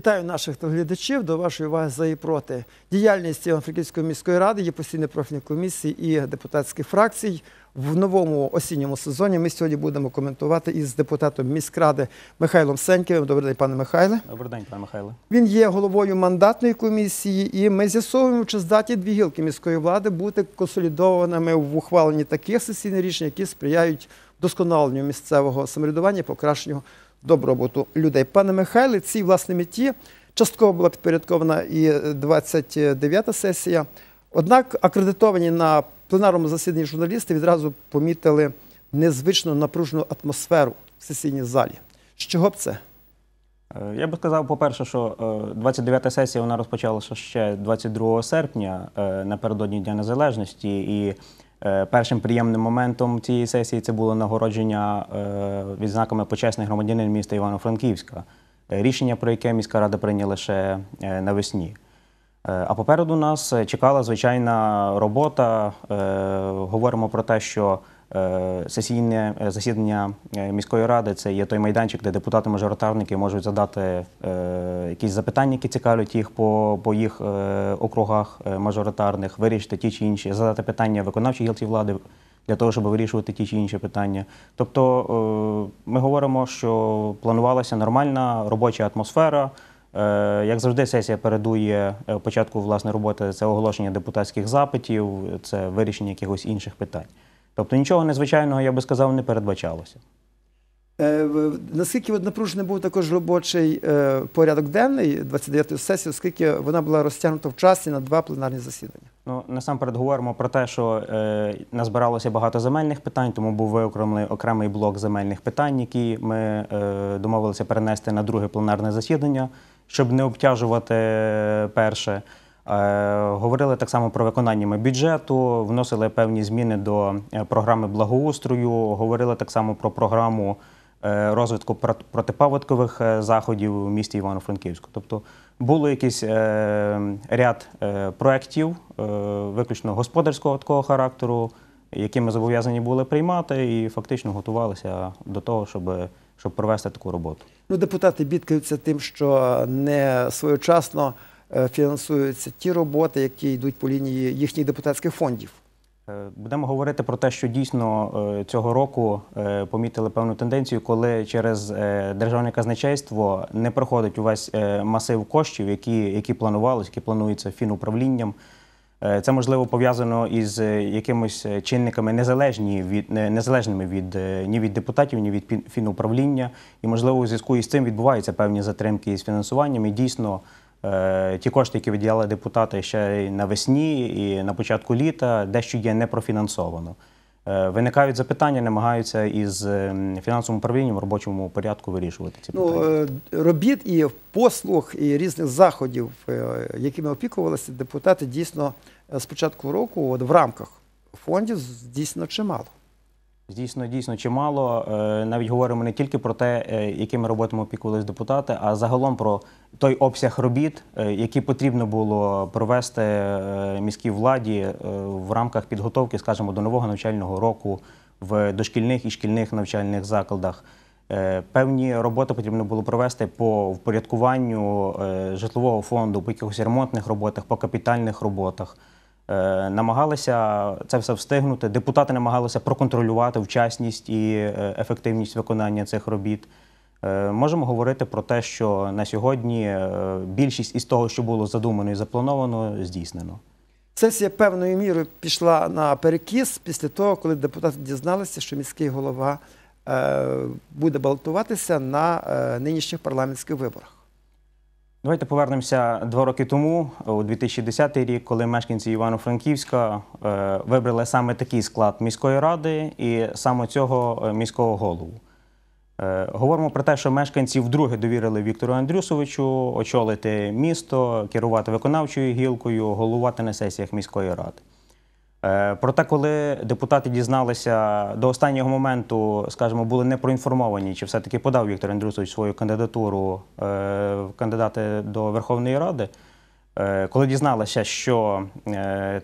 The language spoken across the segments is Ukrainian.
Вітаю наших телеглядачів. До вашої уваги за і проти. Діяльність Івано-Франківської міської ради є постійної профільної комісії і депутатських фракцій. В новому осінньому сезоні ми сьогодні будемо коментувати із депутатом міськради Михайлом Сеньківим. Добрий день, пане Михайле. Добрий день, пане Михайло. Він є головою мандатної комісії, і ми з'ясовуємо, чи здатні дві гілки міської влади бути консолідованими в ухваленні таких сесійних рішень, які сприяють вдосконаленню місцевого самоврядування, покращенню добробуту людей. Пане Михайле, цій власне меті частково була підпорядкована і 29-та сесія. Однак акредитовані на пленарному засіданні журналісти відразу помітили незвично напружену атмосферу в сесійній залі. З чого б це? Е, Я би сказав, по-перше, що 29-та сесія вона розпочалася ще 22 серпня е, напередодні Дня Незалежності. І е, першим приємним моментом цієї сесії це було нагородження е, відзнаками почесних громадянин міста Івано-Франківська. Е, Рішення, про яке міська рада прийняла ще е, навесні. Е, А попереду нас е, чекала звичайна робота. Е, Говоримо про те, що е, сесійне е, засідання е, міської ради це є той майданчик, де депутати-мажоритарники можуть задати е, якісь запитання, які цікавлять їх по, їх е, округах е, мажоритарних, вирішити ті чи інші, задати питання виконавчій гілці влади для того, щоб вирішувати ті чи інші питання. Тобто е, ми говоримо, що планувалася нормальна робоча атмосфера. Е, Як завжди, сесія передує е, початку роботи це оголошення депутатських запитів, це вирішення якихось інших питань. Тобто нічого незвичайного, я би сказав, не передбачалося. Е, Наскільки напружений був також робочий е, порядок денний 29-ї сесії, оскільки вона була розтягнута в часі на два пленарні засідання? Ну, насамперед говоримо про те, що е, назбиралося багато земельних питань, тому був виокремлений окремий блок земельних питань, які ми е, домовилися перенести на друге пленарне засідання, щоб не обтяжувати перше. Е, говорили так само про виконання бюджету, вносили певні зміни до е, програми благоустрою, говорили так само про програму е, розвитку прот- протипаводкових заходів в місті Івано-Франківську. Тобто було якийсь ряд проєктів, виключно господарського такого характеру, які ми зобов'язані були приймати, і фактично готувалися до того, щоб, щоб провести таку роботу. Ну, депутати бідкаються тим, що не своєчасно фінансуються ті роботи, які йдуть по лінії їхніх депутатських фондів. Е, Будемо говорити про те, що дійсно е, цього року е, помітили певну тенденцію, коли через е, державне казначейство не проходить увесь е, масив коштів, які, які планувалися, які плануються фінуправлінням. Е, Це можливо пов'язано із е, якимось е, чинниками незалежні від незалежними від е, ні від депутатів, ні від фінуправління. І можливо, у зв'язку із цим відбуваються певні затримки із фінансуванням. І дійсно е, ті кошти, які виділяли депутати ще й навесні і на початку літа, дещо є непрофінансовано. Е, Виникають запитання, намагаються із е, фінансовим управлінням в робочому порядку вирішувати ці питання. Ну, е, робіт і послуг, і різних заходів, е, якими опікувалися депутати, дійсно е, з початку року от в рамках фондів дійсно чимало. Дійсно, дійсно чимало. Е, Навіть говоримо не тільки про те, е, якими роботами опікувалися депутати, а загалом про той обсяг робіт, е, які потрібно було провести міській владі в рамках підготовки, скажімо, до нового навчального року в дошкільних і шкільних навчальних закладах. Певні роботи потрібно було провести по впорядкуванню житлового фонду, по якихось ремонтних роботах, по капітальних роботах. Е, Намагалися це все встигнути. Депутати намагалися проконтролювати вчасність і е, ефективність виконання цих робіт. Е, Можемо говорити про те, що на сьогодні більшість із того, що було задумано і заплановано, здійснено. Сесія певною мірою пішла на перекіс після того, коли депутати дізналися, що міський голова буде балотуватися на нинішніх парламентських виборах. Давайте повернемося два роки тому, у 2010 рік, коли мешканці Івано-Франківська е, вибрали саме такий склад міської ради і саме цього е, міського голову. Е, Говоримо про те, що мешканці вдруге довірили Віктору Андрюсовичу очолити місто, керувати виконавчою гілкою, головувати на сесіях міської ради. Е, Проте, коли депутати дізналися до останнього моменту, скажімо, були не проінформовані, чи все-таки подав Віктор Андрюсович свою кандидатуру е, кандидати до Верховної Ради. е, Коли дізналися, що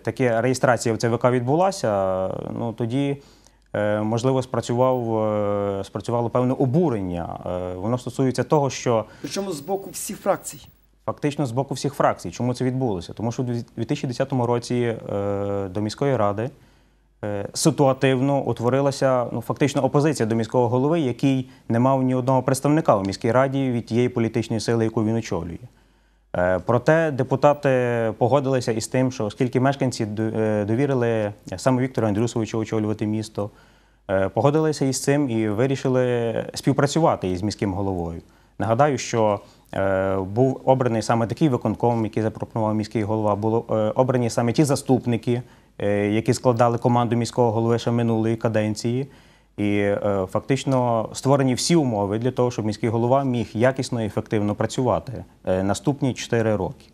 таке реєстрація в ЦВК відбулася, ну тоді можливо, спрацював, спрацювало певне обурення. Воно стосується того, що Причому з боку всіх фракцій. Фактично з боку всіх фракцій. Чому це відбулося? Тому що у 2010 році е, до міської ради е, ситуативно утворилася ну, фактично опозиція до міського голови, який не мав ні одного представника у міській раді від тієї політичної сили, яку він очолює. Е, Проте депутати погодилися із тим, що оскільки мешканці довірили саме Віктору Андрюсовичу очолювати місто, погодилися із цим і вирішили співпрацювати із міським головою. Нагадаю, що був обраний саме такий виконком, який запропонував міський голова. Було е, обрані саме ті заступники, е, які складали команду міського голови ще минулої каденції. І е, фактично створені всі умови для того, щоб міський голова міг якісно і ефективно працювати е, наступні 4 роки.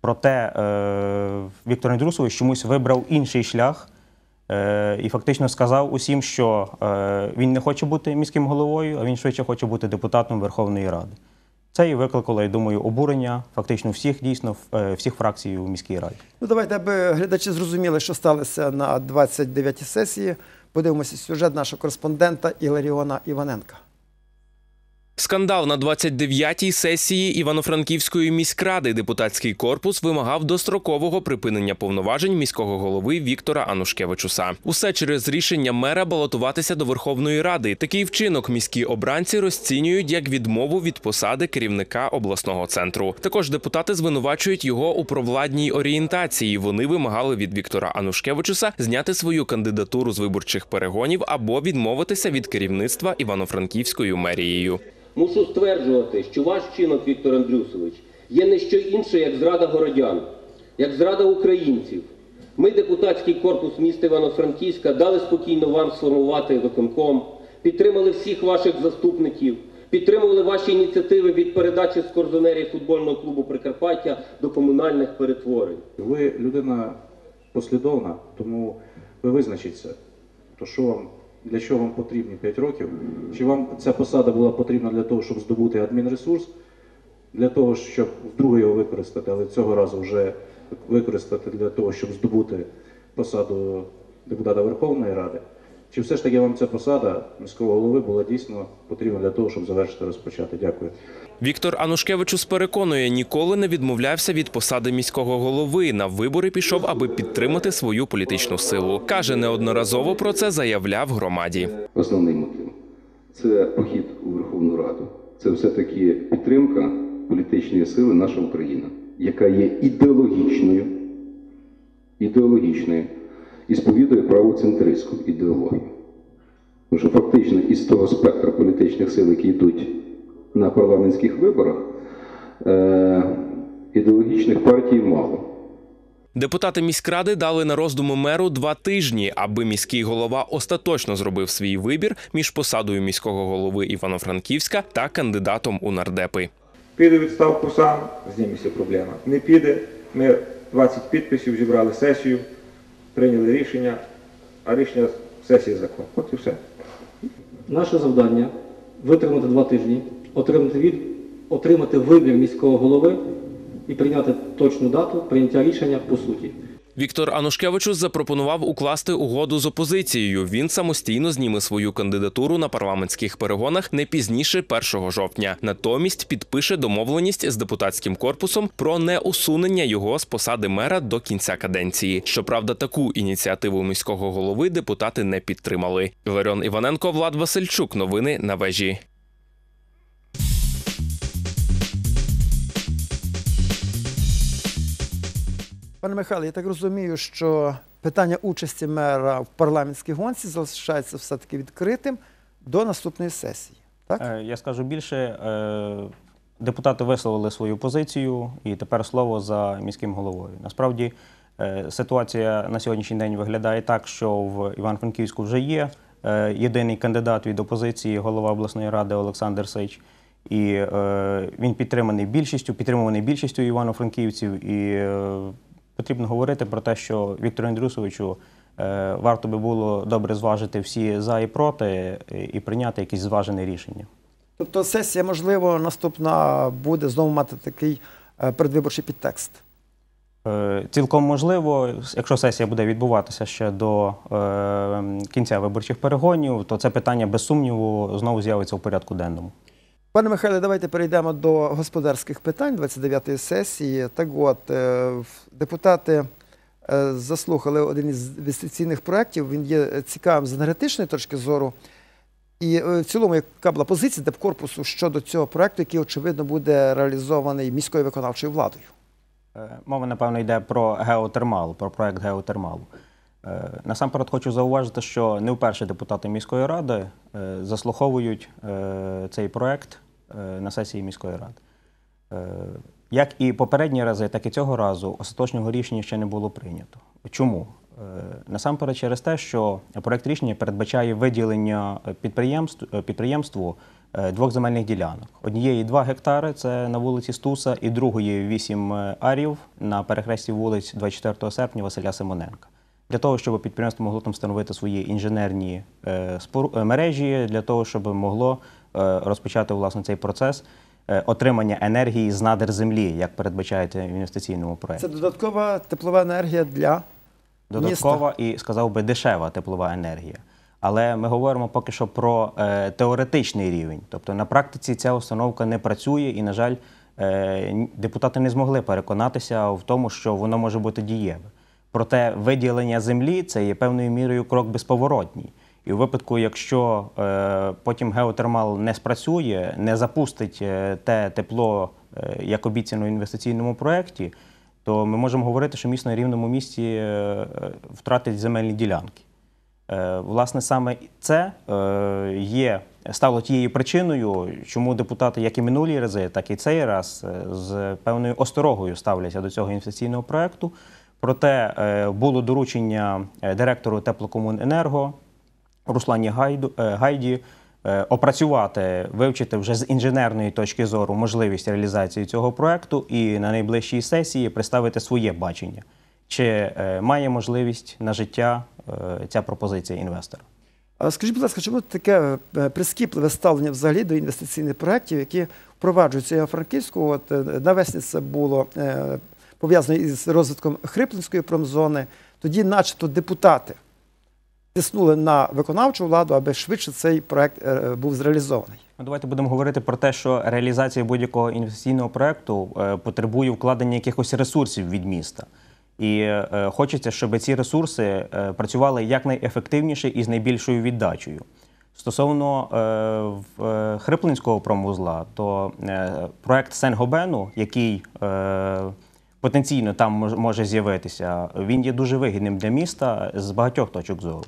Проте е, Віктор Андрусович чомусь вибрав інший шлях е, і фактично сказав усім, що е, він не хоче бути міським головою, а він швидше хоче бути депутатом Верховної Ради. Це і викликало, я думаю, обурення фактично всіх дійсно е, всіх фракцій у міській раді. Ну, давайте, аби глядачі зрозуміли, що сталося на 29-й сесії. Подивимося сюжет нашого кореспондента Іларіона Іваненка. Скандал на 29-й сесії Івано-Франківської міськради депутатський корпус вимагав дострокового припинення повноважень міського голови Віктора Анушкевичуса. Усе через рішення мера балотуватися до Верховної Ради. Такий вчинок міські обранці розцінюють як відмову від посади керівника обласного центру. Також депутати звинувачують його у провладній орієнтації. Вони вимагали від Віктора Анушкевичуса зняти свою кандидатуру з виборчих перегонів або відмовитися від керівництва Івано-Франківською мерією. Мушу стверджувати, що ваш вчинок, Віктор Андрюсович, є не що інше, як зрада городян, як зрада українців. Ми, депутатський корпус міста Івано-Франківська, дали спокійно вам сформувати виконком, підтримали всіх ваших заступників, підтримували ваші ініціативи від передачі з корзонерів футбольного клубу Прикарпаття до комунальних перетворень. Ви людина послідовна, тому ви визначіться, то що вам, для чого вам потрібні 5 років? Чи вам ця посада була потрібна для того, щоб здобути адмінресурс, для того, щоб вдруге його використати, але цього разу вже використати для того, щоб здобути посаду депутата Верховної Ради? Чи все ж таки вам ця посада міського голови була дійсно потрібна для того, щоб завершити розпочати? Дякую. Віктор Анушкевичус переконує, ніколи не відмовлявся від посади міського голови. На вибори пішов, аби підтримати свою політичну силу. Каже, неодноразово про це заявляв громаді. Основний мотив це похід у Верховну Раду. Це все-таки підтримка політичної сили наша Україна, яка є ідеологічною, ідеологічною і сповідує правоцентристську ідеологію. Тому що фактично із того спектра політичних сил, які йдуть на парламентських виборах, е- ідеологічних партій мало. Депутати міськради дали на роздуму меру два тижні, аби міський голова остаточно зробив свій вибір між посадою міського голови Івано-Франківська та кандидатом у нардепи. Піде у відставку сам, зніметься проблема. Не піде, ми 20 підписів зібрали сесію, прийняли рішення, а рішення сесії закон. От і все. Наше завдання витримати два тижні, отримати, від, отримати вибір міського голови і прийняти точну дату прийняття рішення по суті. Віктор Анушкевичус запропонував укласти угоду з опозицією. Він самостійно зніме свою кандидатуру на парламентських перегонах не пізніше 1 жовтня. Натомість підпише домовленість з депутатським корпусом про неусунення його з посади мера до кінця каденції. Щоправда, таку ініціативу міського голови депутати не підтримали. Іларіон Іваненко, Влад Васильчук. Новини на вежі. Пане Михайло, я так розумію, що питання участі мера в парламентській гонці залишається все-таки відкритим до наступної сесії. Так? Е, Я скажу більше, е, депутати висловили свою позицію, і тепер слово за міським головою. Насправді е, ситуація на сьогоднішній день виглядає так, що в Івано-Франківську вже є єдиний кандидат від опозиції, голова обласної ради Олександр Сич. І е, він підтриманий більшістю, підтримуваний більшістю івано-франківців. І потрібно говорити про те, що Віктору Андрюсовичу е, варто би було добре зважити всі за і проти і прийняти якесь зважене рішення. Тобто сесія, можливо, наступна буде знову мати такий е, передвиборчий підтекст. Е, Цілком можливо, якщо сесія буде відбуватися ще до кінця виборчих перегонів, то це питання без сумніву знову з'явиться в порядку денному. Пане Михайле, давайте перейдемо до господарських питань 29-ї сесії. Так от, е, депутати е, заслухали один із інвестиційних проєктів. Він є цікавим з енергетичної точки зору. І е, в цілому, яка була позиція депкорпусу щодо цього проєкту, який, очевидно, буде реалізований міською виконавчою владою. Мова, напевно, йде про геотермал, про проект геотермалу. Е, Насамперед хочу зауважити, що не вперше депутати міської ради е, заслуховують е, цей проект на сесії міської ради. Як і попередні рази, так і цього разу остаточного рішення ще не було прийнято. Чому? Насамперед через те, що проект рішення передбачає виділення підприємств, підприємству двох земельних ділянок. Однієї 2 гектари це на вулиці Стуса, і другої 8 арів на перехресті вулиць 24 серпня Василя Симоненка. Для того, щоб підприємство могло там встановити свої інженерні е, е, мережі, для того, щоб могло е, розпочати власне цей процес отримання енергії з надр землі, як передбачається в інвестиційному проєкті. Це додаткова теплова енергія для Додаткова і сказав би дешева теплова енергія. Але ми говоримо поки що про е, теоретичний рівень. Тобто на практиці ця установка не працює, і, на жаль, е, депутати не змогли переконатися в тому, що воно може бути дієве. Проте виділення землі це є певною мірою крок безповоротній. І у випадку, якщо е, потім геотермал не спрацює, не запустить е, те тепло, е, як обіцяно в інвестиційному проєкті, то ми можемо говорити, що місто на рівному місці втратить земельні ділянки. Власне, саме це є стало тією причиною, чому депутати, як і минулі рази, так і цей раз, з певною осторогою ставляться до цього інвестиційного проекту. Проте е, було доручення е, директору теплокомуненерго Руслані е, Гайді опрацювати, вивчити вже з інженерної точки зору можливість реалізації цього проекту і на найближчій сесії представити своє бачення, чи має можливість на життя ця пропозиція інвестора. Скажіть, будь ласка, чому таке прискіпливе ставлення взагалі до інвестиційних проєктів, які впроваджуються в Франківську? От навесні це було пов'язано із розвитком Хриплинської промзони. Тоді, начебто, депутати тиснули на виконавчу владу, аби швидше цей проєкт е, був зреалізований. Ну, Давайте будемо говорити про те, що реалізація будь-якого інвестиційного проекту е, потребує вкладення якихось ресурсів від міста. І е, хочеться, щоб ці ресурси е, працювали якнайефективніше і з найбільшою віддачею. Стосовно Хриплинського промвузла, то проект Сен-Гобену, який потенційно там може з'явитися, він є дуже вигідним для міста з багатьох точок зору.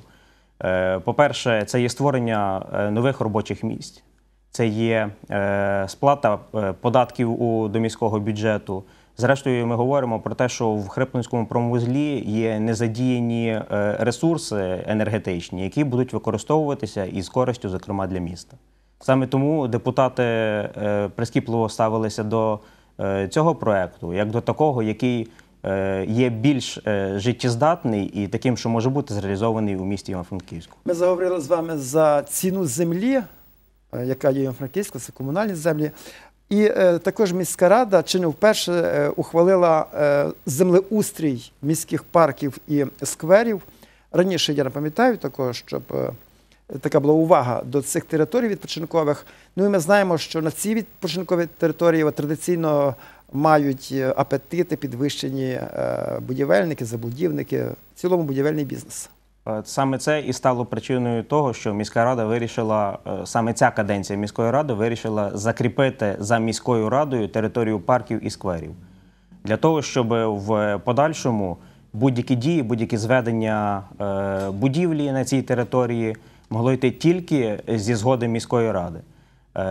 Е, По-перше, це є створення е, нових робочих місць, це є е, сплата податків до міського бюджету. Зрештою, ми говоримо про те, що в Хриплинському промвузлі є незадіяні ресурси енергетичні, які будуть використовуватися із користю, зокрема для міста. Саме тому депутати прискіпливо ставилися до цього проекту як до такого, який е, є більш е, життєздатний і таким, що може бути зреалізований у місті Івано-Франківську. Ми заговорили з вами за ціну землі, е, яка є в Франківську, це комунальні землі. І е, також міська рада чи не вперше е, ухвалила е, землеустрій міських парків і скверів. Раніше я не пам'ятаю такого, щоб е, така була увага до цих територій відпочинкових. Ну і ми знаємо, що на ці відпочинкові території традиційно мають е, апетити підвищені е, будівельники, забудівники, в цілому будівельний бізнес. Е, Саме це і стало причиною того, що міська рада вирішила, саме ця каденція міської ради вирішила закріпити за міською радою територію парків і скверів. Для того, щоб в подальшому будь-які дії, будь-які зведення будівлі на цій території могло йти тільки зі згоди міської ради. Е,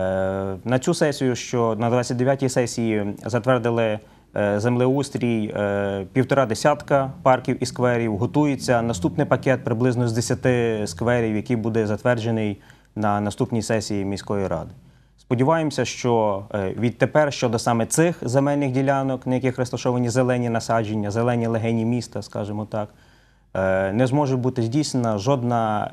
На цю сесію, що на 29-й сесії затвердили е, землеустрій е, півтора десятка парків і скверів. Готується наступний пакет приблизно з 10 скверів, який буде затверджений на наступній сесії міської ради. Сподіваємося, що відтепер щодо саме цих земельних ділянок, на яких розташовані зелені насадження, зелені легені міста, скажімо так, не зможе бути здійснена жодна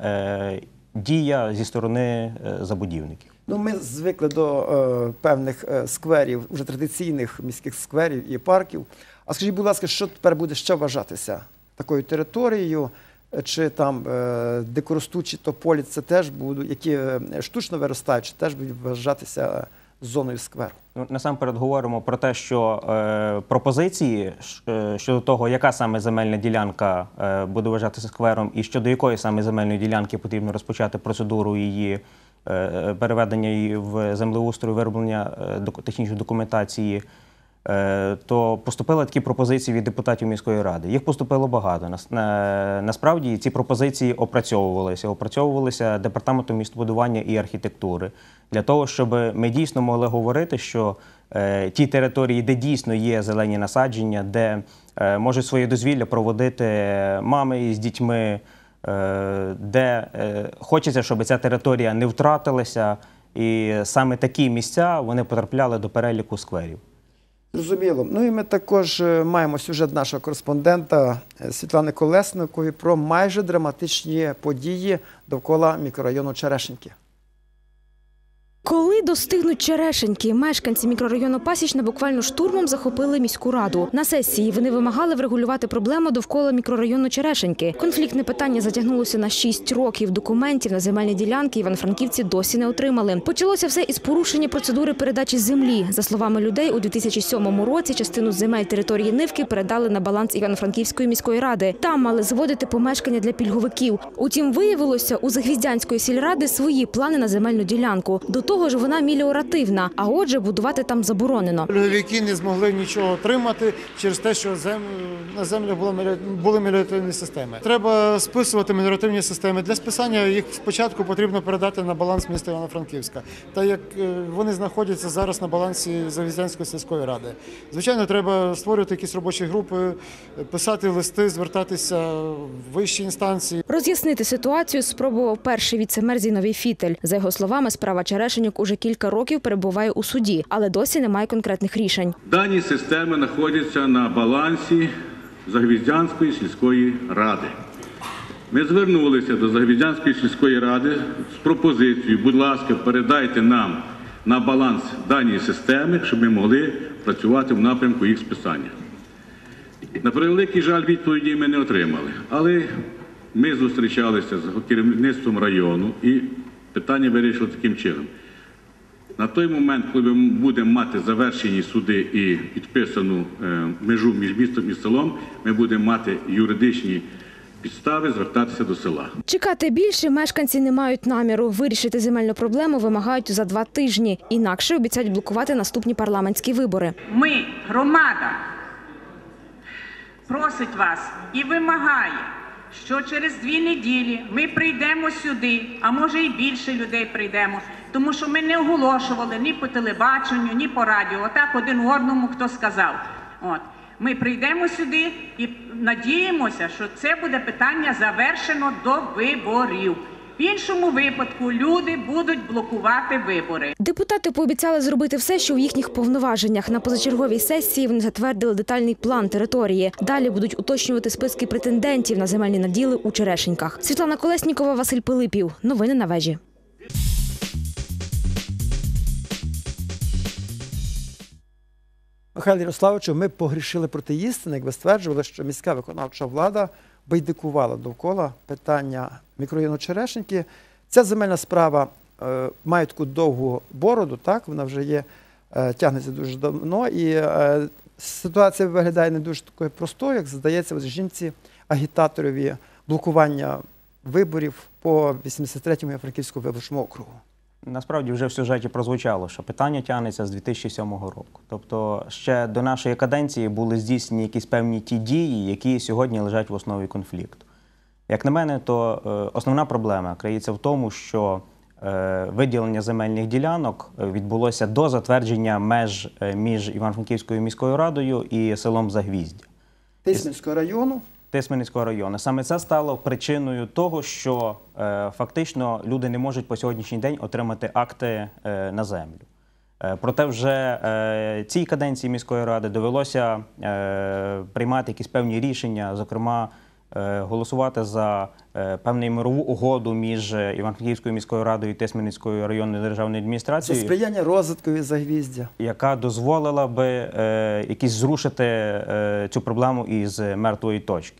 дія зі сторони е, забудівників. Ну, ми звикли до е, певних е, скверів, вже традиційних міських скверів і парків. А скажіть, будь ласка, що тепер буде ще вважатися такою територією? Е, Чи там дикоростучі тополі, це теж будуть, які штучно виростають, чи теж будуть вважатися зоною скверу? Ну, насамперед говоримо про те, що е, пропозиції е, щодо того, яка саме земельна ділянка е, буде вважатися сквером, і щодо якої саме земельної ділянки потрібно розпочати процедуру її е, переведення її в землеустрою, вироблення е, технічної документації. Е, То поступили такі пропозиції від депутатів міської ради. Їх поступило багато. Нас- Насправді ці пропозиції опрацьовувалися, опрацьовувалися департаментом містобудування і архітектури для того, щоб ми дійсно могли говорити, що е, ті території, де дійсно є зелені насадження, де е, можуть своє дозвілля проводити мами з дітьми, е, де е, хочеться, щоб ця територія не втратилася, і саме такі місця вони потрапляли до переліку скверів. Зрозуміло. Ну і ми також е, маємо сюжет нашого кореспондента е, Світлани Колесникової про майже драматичні події довкола мікрорайону Черешеньки. Коли достигнуть черешеньки, мешканці мікрорайону Пасічна буквально штурмом захопили міську раду. На сесії вони вимагали врегулювати проблему довкола мікрорайону Черешеньки. Конфліктне питання затягнулося на 6 років. Документів на земельні ділянки івано-франківці досі не отримали. Почалося все із порушення процедури передачі землі. За словами людей, у 2007 році частину земель території Нивки передали на баланс Івано-Франківської міської ради. Там мали зводити помешкання для пільговиків. Утім, виявилося, у Загвіздянської сільради свої плани на земельну ділянку. До того ж, вона міліоративна, а отже, будувати там заборонено. Пільговики не змогли нічого отримати через те, що на землях були, меліоративні системи. Треба списувати меліоративні системи. Для списання їх спочатку потрібно передати на баланс міста Івано-Франківська, так як е, вони знаходяться зараз на балансі Завіздянської сільської ради. Звичайно, треба створювати якісь робочі групи, писати листи, звертатися в вищі інстанції. Роз'яснити ситуацію спробував перший віцемер Зіновій Фітель. За його словами, справа Черешенюк уже кілька років перебуває у суді, але досі немає конкретних рішень. Дані системи знаходяться на балансі Загвіздянської сільської ради. Ми звернулися до Загвіздянської сільської ради з пропозицією, будь ласка, передайте нам на баланс дані системи, щоб ми могли працювати в напрямку їх списання. На превеликий жаль, відповіді ми не отримали. Але ми зустрічалися з керівництвом району і питання вирішили таким чином. На той момент, коли ми будемо мати завершені суди і підписану е, межу між містом і селом, ми будемо мати юридичні підстави звертатися до села. Чекати більше мешканці не мають наміру. Вирішити земельну проблему вимагають за два тижні. Інакше обіцяють блокувати наступні парламентські вибори. Ми, громада, просить вас і вимагає, що через дві неділі ми прийдемо сюди, а може і більше людей прийдемо, тому що ми не оголошували ні по телебаченню, ні по радіо. Отак один одному хто сказав. От. Ми прийдемо сюди і надіємося, що це буде питання завершено до виборів. В іншому випадку люди будуть блокувати вибори. Депутати пообіцяли зробити все, що в їхніх повноваженнях. На позачерговій сесії вони затвердили детальний план території. Далі будуть уточнювати списки претендентів на земельні наділи у Черешеньках. Світлана Колеснікова, Василь Пилипів. Новини на вежі. Михайло Ярославовичу, ми погрішили проти істини, як ви стверджували, що міська виконавча влада байдикувала довкола питання мікрорайону Черешеньки. Ця земельна справа е, має таку довгу бороду, так, вона вже є, е, тягнеться дуже давно, і е, ситуація виглядає не дуже такою простою, як здається, ось жінці агітаторові блокування виборів по 83-му Франківському виборчому округу. Насправді вже в сюжеті прозвучало, що питання тягнеться з 2007 року. Тобто ще до нашої каденції були здійснені якісь певні ті дії, які сьогодні лежать в основі конфлікту. Як на мене, то е, основна проблема криється в тому, що е, виділення земельних ділянок е, відбулося до затвердження меж між Івано-Франківською міською радою і селом Загвіздя. Тисменського району Тисменницького району. Саме це стало причиною того, що е, фактично люди не можуть по сьогоднішній день отримати акти е, на землю. Е, проте вже цій каденції міської ради довелося приймати якісь певні рішення, зокрема голосувати за е, певну мирову угоду між е, Івано-Франківською міською радою і Тисменницькою районною державною За адміністрацією сприяння розвитку загвіздя. яка дозволила би е, якісь зрушити е, цю проблему із мертвої точки.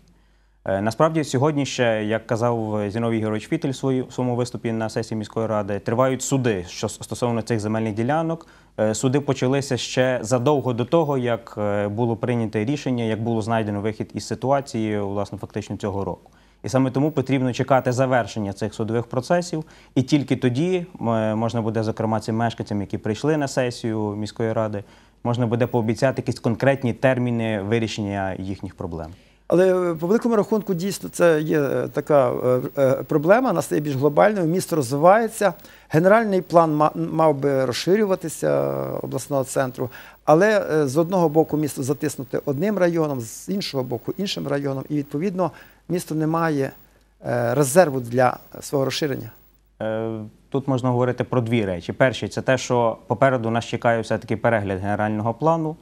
Е, насправді, сьогодні ще, як казав Зіновій Ігорович Фітель в своєму виступі на сесії міської ради, тривають суди що стосовно цих земельних ділянок. Е, Суди почалися ще задовго до того, як е, було прийнято рішення, як було знайдено вихід із ситуації, власне, фактично цього року. І саме тому потрібно чекати завершення цих судових процесів, і тільки тоді е, можна буде, зокрема, цим мешканцям, які прийшли на сесію міської ради, можна буде пообіцяти якісь конкретні терміни вирішення їхніх проблем. Але е, по великому рахунку дійсно це є е, така е, проблема, вона стає більш глобальною, місто розвивається. Генеральний план мав би розширюватися обласного центру, але з одного боку місто затиснуте одним районом, з іншого боку іншим районом, і відповідно місто не має резерву для свого розширення. Тут можна говорити про дві речі. Перше, це те, що попереду нас чекає все-таки перегляд генерального плану.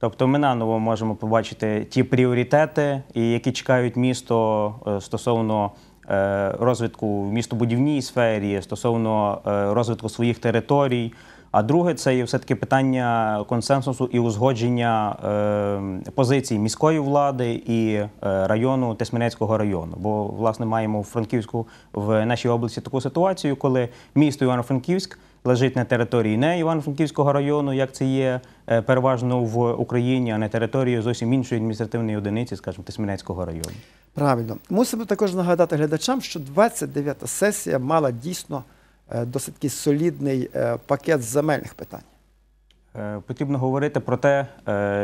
Тобто ми наново можемо побачити ті пріоритети, які чекають місто е, стосовно е, розвитку в містобудівній сфері, стосовно е, розвитку своїх територій. А друге, це є все-таки питання консенсусу і узгодження позицій міської влади і району Тисменецького району. Бо, власне, маємо в Франківську в нашій області таку ситуацію, коли місто Івано-Франківськ лежить на території не Івано-Франківського району, як це є е, переважно в Україні, а на території зовсім іншої адміністративної одиниці, скажімо, Тисменецького району. Правильно. Мусимо також нагадати глядачам, що 29-та сесія мала дійсно е, досить такий солідний е, пакет земельних питань. Потрібно говорити про те,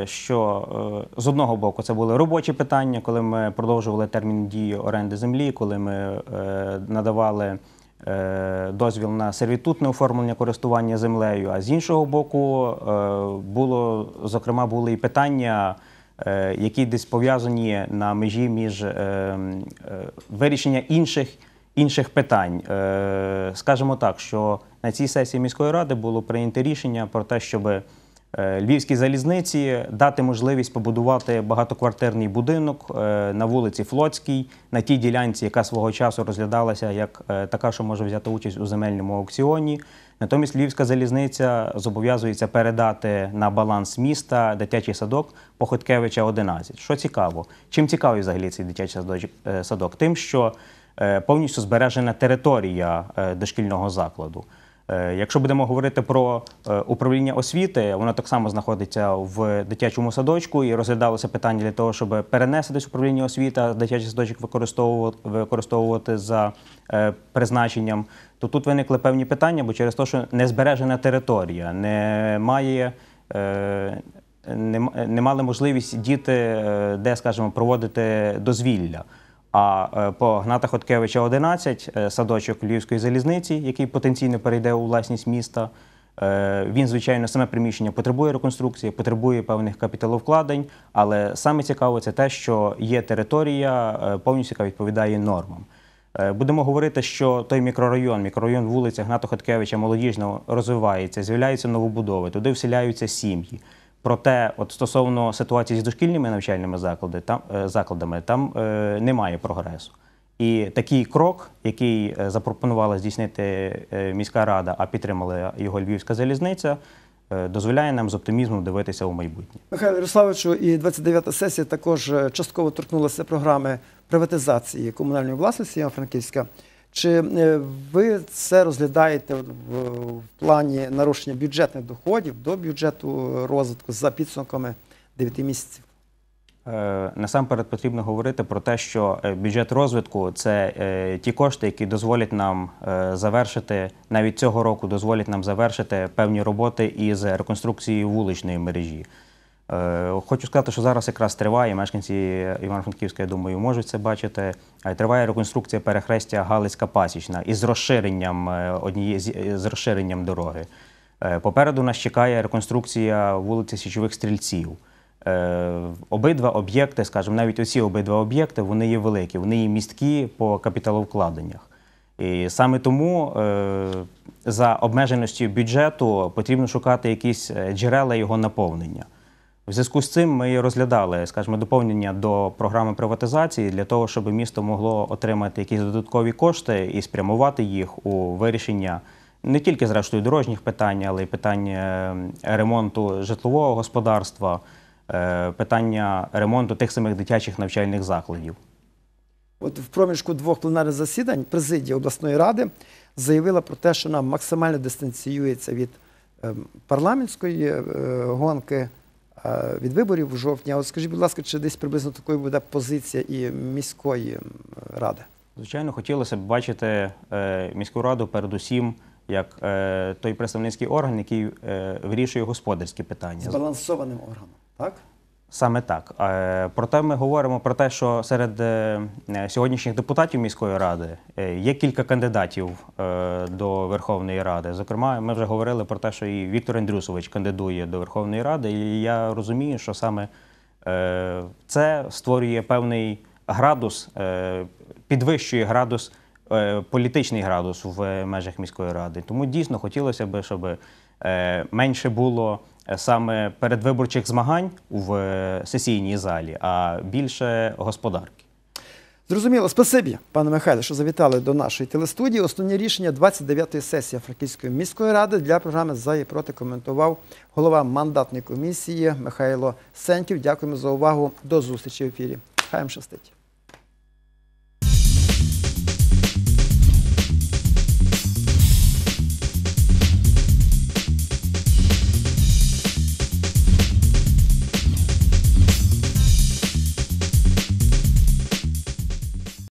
що з одного боку це були робочі питання, коли ми продовжували термін дії оренди землі, коли ми надавали дозвіл на сервітутне оформлення користування землею. А з іншого боку, е, було зокрема були і питання. е, Які десь пов'язані на межі між е, е, вирішення інших інших питань. Е, Скажімо так, що на цій сесії міської ради було прийнято рішення про те, щоб е, Львівській залізниці дати можливість побудувати багатоквартирний будинок е, на вулиці Флотській, на тій ділянці, яка свого часу розглядалася як е, така, що може взяти участь у земельному аукціоні. Натомість Львівська залізниця зобов'язується передати на баланс міста дитячий садок Походкевича 11. Що цікаво, чим цікавий взагалі цей дитячий е, садок? Тим, що е, повністю збережена територія е, дошкільного закладу. Е, Якщо будемо говорити про е, управління освіти, воно так само знаходиться в дитячому садочку і розглядалося питання для того, щоб перенести десь управління освіти, а дитячий садочок використовувати, використовувати за е, призначенням. То тут виникли певні питання, бо через те, що не збережена територія, немає. Не, мали можливість діти, де, скажімо, проводити дозвілля. А е, по Гната Хоткевича 11, е, садочок Львівської залізниці, який потенційно перейде у власність міста, е, він, звичайно, саме приміщення потребує реконструкції, потребує певних капіталовкладень, але саме цікаве це те, що є територія повністю, яка відповідає нормам. Будемо говорити, що той мікрорайон, мікрорайон вулиця Гната Хоткевича Молодіжного розвивається, з'являються новобудови, туди вселяються сім'ї. Проте, от стосовно ситуації з дошкільними навчальними там, е, закладами, там е, немає прогресу. І такий крок, який е, запропонувала здійснити міська рада, а підтримала його Львівська залізниця, дозволяє нам з оптимізмом дивитися у майбутнє. Михайло Ярославовичу, і 29-та сесія також частково торкнулася програми приватизації комунальної власності Івано-Франківська. Чи е, ви це розглядаєте в, плані нарушення бюджетних доходів до бюджету розвитку за підсумками 9 місяців? Е, Насамперед потрібно говорити про те, що е, бюджет розвитку це е, ті кошти, які дозволять нам е, завершити навіть цього року, дозволять нам завершити певні роботи із реконструкції вуличної мережі. Е, Хочу сказати, що зараз якраз триває. Мешканці Івано-Франківська, я думаю, можуть це бачити. Е, Триває реконструкція перехрестя Галицька Пасічна із розширенням е, однієї з- розширенням дороги. Попереду нас чекає реконструкція вулиці Січових Стрільців. Обидва об'єкти, скажімо, навіть оці обидва об'єкти, вони є великі, вони є місткі по капіталовкладеннях. І саме тому за обмеженості бюджету потрібно шукати якісь джерела його наповнення. В зв'язку з цим ми розглядали, скажімо, доповнення до програми приватизації для того, щоб місто могло отримати якісь додаткові кошти і спрямувати їх у вирішення не тільки зрештою дорожніх питань, але й питань е, ремонту житлового господарства, е, питання ремонту тих самих дитячих навчальних закладів. От в проміжку двох пленарних засідань президія обласної ради заявила про те, що вона максимально дистанціюється від ем, парламентської е, гонки, від виборів в жовтні. От скажіть, будь ласка, чи десь приблизно такою буде позиція і міської ради? Звичайно, хотілося б бачити е, міську раду передусім як е, той представницький орган, який е, вирішує господарські питання. Збалансованим органом, так? Саме так. Е, Проте ми говоримо про те, що серед е, е, сьогоднішніх депутатів міської ради є кілька кандидатів до Верховної Ради. Зокрема, ми вже говорили про те, що і Віктор Андрюсович кандидує до Верховної Ради, і я розумію, що саме це створює певний градус, підвищує градус, політичний градус в межах міської ради. Тому дійсно хотілося б, щоб менше було саме передвиборчих змагань в сесійній залі, а більше господарки. Зрозуміло, спасибі, пане Михайле, що завітали до нашої телестудії. Основні рішення 29-ї сесії Франківської міської ради для програми «За і проти» коментував голова мандатної комісії Михайло Сеньків. Дякуємо за увагу. До зустрічі в ефірі. Хай вам щастить.